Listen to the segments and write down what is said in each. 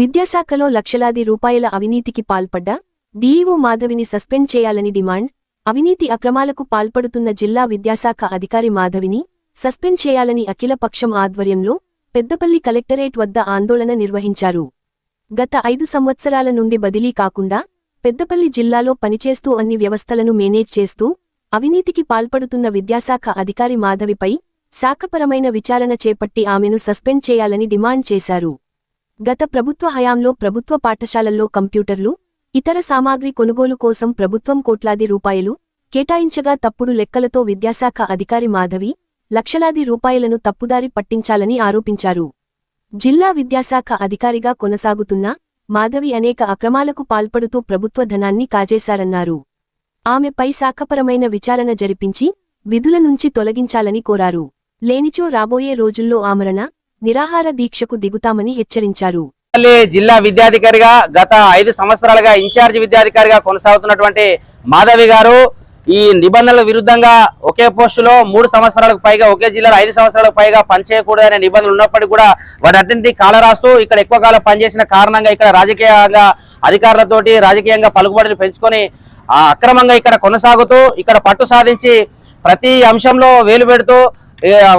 విద్యాశాఖలో లక్షలాది రూపాయల అవినీతికి పాల్పడ్డ డీఈఓ మాధవిని సస్పెండ్ చేయాలని డిమాండ్ అవినీతి అక్రమాలకు పాల్పడుతున్న జిల్లా విద్యాశాఖ అధికారి మాధవిని సస్పెండ్ చేయాలని అఖిలపక్షం ఆధ్వర్యంలో పెద్దపల్లి కలెక్టరేట్ వద్ద ఆందోళన నిర్వహించారు. గత ఐదు సంవత్సరాల నుండి బదిలీ కాకుండా పెద్దపల్లి జిల్లాలో పనిచేస్తూ అన్ని వ్యవస్థలను మేనేజ్ చేస్తూ అవినీతికి పాల్పడుతున్న విద్యాశాఖ అధికారి మాధవిపై శాఖపరమైన విచారణ చేపట్టి ఆమెను సస్పెండ్ చేయాలని డిమాండ్ చేశారు. గత ప్రభుత్వ హయాంలో ప్రభుత్వ పాఠశాలల్లో కంప్యూటర్లు ఇతర సామాగ్రి కొనుగోలు కోసం ప్రభుత్వం కోట్లాది రూపాయలు కేటాయించగా తప్పుడు లెక్కలతో విద్యాశాఖ అధికారి మాధవి లక్షలాది రూపాయలను తప్పుదారి పట్టించాలని ఆరోపించారు. జిల్లా విద్యాశాఖ అధికారిగా కొనసాగుతున్న మాధవి అనేక అక్రమాలకు పాల్పడుతూ ప్రభుత్వ ధనాన్ని కాజేశారన్నారు. ఆమెపై శాఖపరమైన విచారణ జరిపించి విధుల నుంచి తొలగించాలని కోరారు. లేనిచో రాబోయే రోజుల్లో ఆమరణ నిరాహార దీక్షకు దిగుతామని హెచ్చరించారు. జిల్లా విద్యాధికారిగా గత ఐదు సంవత్సరాలుగా ఇన్ఛార్జ్ విద్యాధికారిగా కొనసాగుతున్నటువంటి మాధవి గారు ఈ నిబంధనల విరుద్ధంగా ఒకే పోస్టులో మూడు సంవత్సరాలకు పైగా ఒకే జిల్లాలో ఐదు సంవత్సరాలకు పైగా పనిచేయకూడదనే నిబంధనలు ఉన్నప్పటికీ కూడా వాటన్నింటినీ కాలరాస్తూ ఇక్కడ ఎక్కువ కాలం పనిచేసిన కారణంగా ఇక్కడ రాజకీయంగా అధికారులతోటి రాజకీయంగా పలుకుబడులు పెంచుకొని అక్రమంగా ఇక్కడ కొనసాగుతూ ఇక్కడ పట్టు సాధించి ప్రతి అంశంలో వేలు పెడుతూ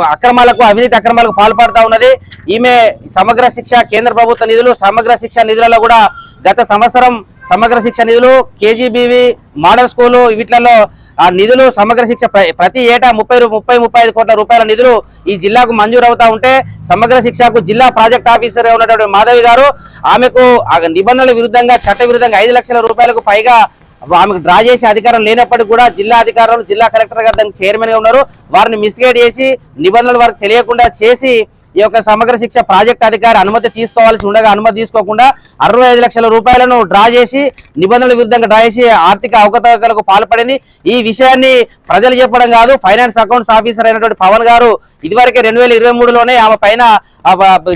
అక్రమాలకు అవినీతి అక్రమాలకు పాల్పడుతూ ఉన్నది. ఈమె సమగ్ర శిక్ష కేంద్ర ప్రభుత్వ నిధులు సమగ్ర శిక్ష నిధులలో కూడా గత సంవత్సరం సమగ్ర శిక్ష నిధులు కేజీబీవి మోడల్ స్కూలు వీటిలలో ఆ నిధులు సమగ్ర శిక్ష ప్రతి ఏటా ముప్పై ముప్పై ముప్పై ఐదు కోట్ల రూపాయల నిధులు ఈ జిల్లాకు మంజూరు అవుతా ఉంటే సమగ్ర శిక్షకు జిల్లా ప్రాజెక్ట్ ఆఫీసర్ ఉన్నటువంటి మాధవి గారు ఆమెకు ఆ నిబంధనల విరుద్ధంగా చట్ట విరుద్ధంగా ఐదు లక్షల రూపాయలకు పైగా ఆమెకు డ్రా చేసే అధికారం లేనప్పటికీ కూడా జిల్లా అధికారులు జిల్లా కలెక్టర్ గారు దానికి చైర్మన్గా ఉన్నారు. వారిని మిస్గైడ్ చేసి నిబంధనలు వారికి తెలియకుండా చేసి ఈ యొక్క సమగ్ర శిక్ష ప్రాజెక్ట్ అధికారి అనుమతి తీసుకోవాల్సి ఉండగా అనుమతి తీసుకోకుండా అరవై ఐదు లక్షల రూపాయలను డ్రా చేసి నిబంధనల విరుద్ధంగా డ్రా చేసి ఆర్థిక అవకతవకలకు పాల్పడింది. ఈ విషయాన్ని ప్రజలు చెప్పడం కాదు ఫైనాన్స్ అకౌంట్స్ ఆఫీసర్ అయినటువంటి పవన్ గారు ఇదివరకే రెండు వేల ఇరవై మూడులోనే ఆమె పైన ఆ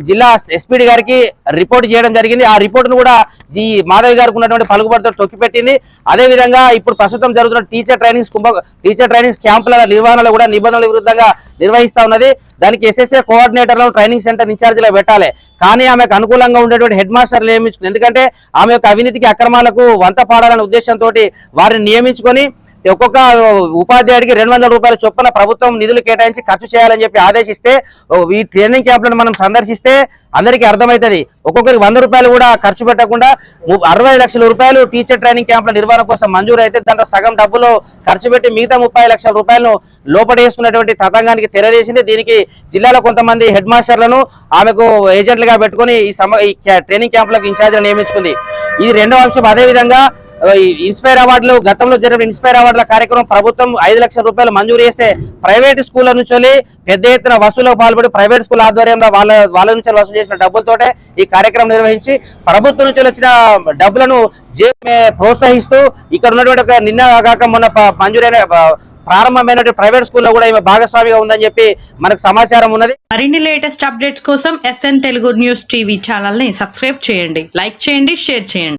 జిల్లా ఎస్పీడి గారికి రిపోర్ట్ చేయడం జరిగింది. ఆ రిపోర్ట్ను కూడా ఈ మాధవి గారికి ఉన్నటువంటి పలుకుబడితో తొక్కిపెట్టింది. అదే విధంగా ఇప్పుడు ప్రస్తుతం జరుగుతున్న టీచర్ ట్రైనింగ్స్ కుంభ టీచర్ ట్రైనింగ్స్ క్యాంపుల నిర్వహణలో కూడా నిబంధనల విరుద్ధంగా నిర్వహిస్తా ఉన్నది. దానికి ఎస్ఎస్ఏ కోఆర్డినేటర్లను ట్రైనింగ్ సెంటర్ ఇన్ఛార్జిలో పెట్టాలి. కానీ ఆమెకు అనుకూలంగా ఉండేటువంటి హెడ్ మాస్టర్లు నియమించుకుని ఎందుకంటే ఆమె యొక్క అవినీతికి అక్రమాలకు వంత పాడాలనే ఉద్దేశంతో వారిని నియమించుకొని ఒక్కొక్క ఉపాధ్యాయుడికి రెండు వందల రూపాయల చొప్పున ప్రభుత్వం నిధులు కేటాయించి ఖర్చు చేయాలని చెప్పి ఆదేశిస్తే ఈ ట్రైనింగ్ క్యాంపులను మనం సందర్శిస్తే అందరికీ అర్థమవుతుంది. ఒక్కొక్కరికి వంద రూపాయలు కూడా ఖర్చు పెట్టకుండా అరవై లక్షల రూపాయలు టీచర్ ట్రైనింగ్ క్యాంపుల నిర్వహణ కోసం మంజూరు అయితే దాంట్లో సగం డబ్బులు ఖర్చు పెట్టి మిగతా ముప్పై లక్షల రూపాయలను లోపడేసుకున్నటువంటి తతంగానికి తెరవేసింది దీనికి జిల్లాలో కొంతమంది హెడ్ మాస్టర్లను ఆమెకు ఏజెంట్లుగా పెట్టుకుని ఈ సమ ఈ ట్రైనింగ్ క్యాంపులకు ఇన్ఛార్జ్లు నియమించుకుంది. ఇది రెండవ అంశం అదే విధంగా ఇన్స్పైర్ అవార్డులు గతంలో జరిగిన ఇన్స్పైర్ అవార్డుల కార్యక్రమం ప్రభుత్వం ఐదు లక్షల రూపాయలు మంజూరు చేస్తే ప్రైవేట్ స్కూళ్ళ నుంచి పెద్ద ఎత్తున వసూలులో పాల్పడి ప్రైవేట్ స్కూల్ ఆధ్వర్యంలో వాళ్ళ వాళ్ళ నుంచి వసూలు చేసిన డబ్బులతోటే ఈ కార్యక్రమం నిర్వహించి ప్రభుత్వం నుంచి వచ్చిన డబ్బులను జే- ప్రోత్సహిస్తూ ఇక్కడ ఉన్నటువంటి ఒక నిన్న కాక మొన్న మంజూరైన ప్రారంభమైన ప్రైవేట్ స్కూల్లో కూడా ఈమె భాగస్వామిగా ఉందని చెప్పి మనకు సమాచారం ఉన్నది. మరిన్ని లేటెస్ట్ అప్డేట్స్ కోసం ఎస్ఎన్ తెలుగు న్యూస్ టీవీ ఛానల్ని సబ్స్క్రైబ్ చేయండి లైక్ చేయండి షేర్ చేయండి.